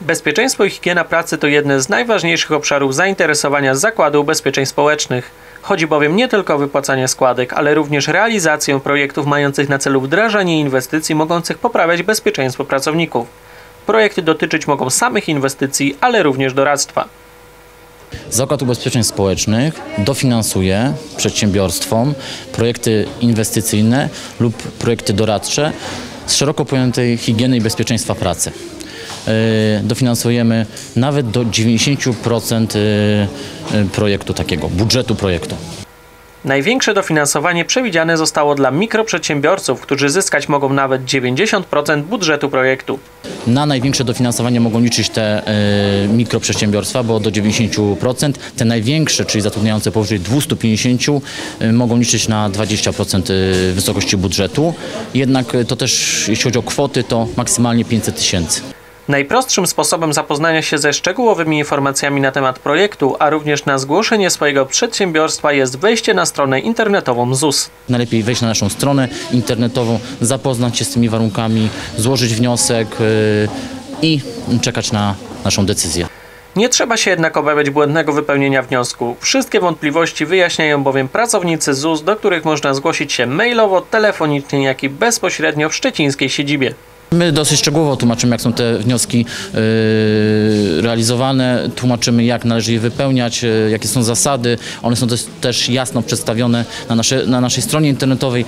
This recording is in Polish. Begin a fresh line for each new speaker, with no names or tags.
Bezpieczeństwo i higiena pracy to jedne z najważniejszych obszarów zainteresowania Zakładu Ubezpieczeń Społecznych. Chodzi bowiem nie tylko o wypłacanie składek, ale również realizację projektów mających na celu wdrażanie inwestycji mogących poprawiać bezpieczeństwo pracowników. Projekty dotyczyć mogą samych inwestycji, ale również doradztwa.
Zakład Ubezpieczeń Społecznych dofinansuje przedsiębiorstwom projekty inwestycyjne lub projekty doradcze z szeroko pojętej higieny i bezpieczeństwa pracy. Yy, Dofinansujemy nawet do 90% yy, yy, projektu takiego, budżetu projektu.
Największe dofinansowanie przewidziane zostało dla mikroprzedsiębiorców, którzy zyskać mogą nawet 90% budżetu projektu.
Na największe dofinansowanie mogą liczyć te y, mikroprzedsiębiorstwa, bo do 90%. Te największe, czyli zatrudniające powyżej 250, y, mogą liczyć na 20% y, wysokości budżetu. Jednak y, to też, jeśli chodzi o kwoty, to maksymalnie 500 tysięcy.
Najprostszym sposobem zapoznania się ze szczegółowymi informacjami na temat projektu, a również na zgłoszenie swojego przedsiębiorstwa jest wejście na stronę internetową ZUS.
Najlepiej wejść na naszą stronę internetową, zapoznać się z tymi warunkami, złożyć wniosek y, i czekać na naszą decyzję.
Nie trzeba się jednak obawiać błędnego wypełnienia wniosku. Wszystkie wątpliwości wyjaśniają bowiem pracownicy ZUS, do których można zgłosić się mailowo, telefonicznie, jak i bezpośrednio w szczecińskiej siedzibie.
My dosyć szczegółowo tłumaczymy, jak są te wnioski y, realizowane, tłumaczymy, jak należy je wypełniać, y, jakie są zasady. One są też jasno przedstawione na, nasze, na naszej stronie internetowej.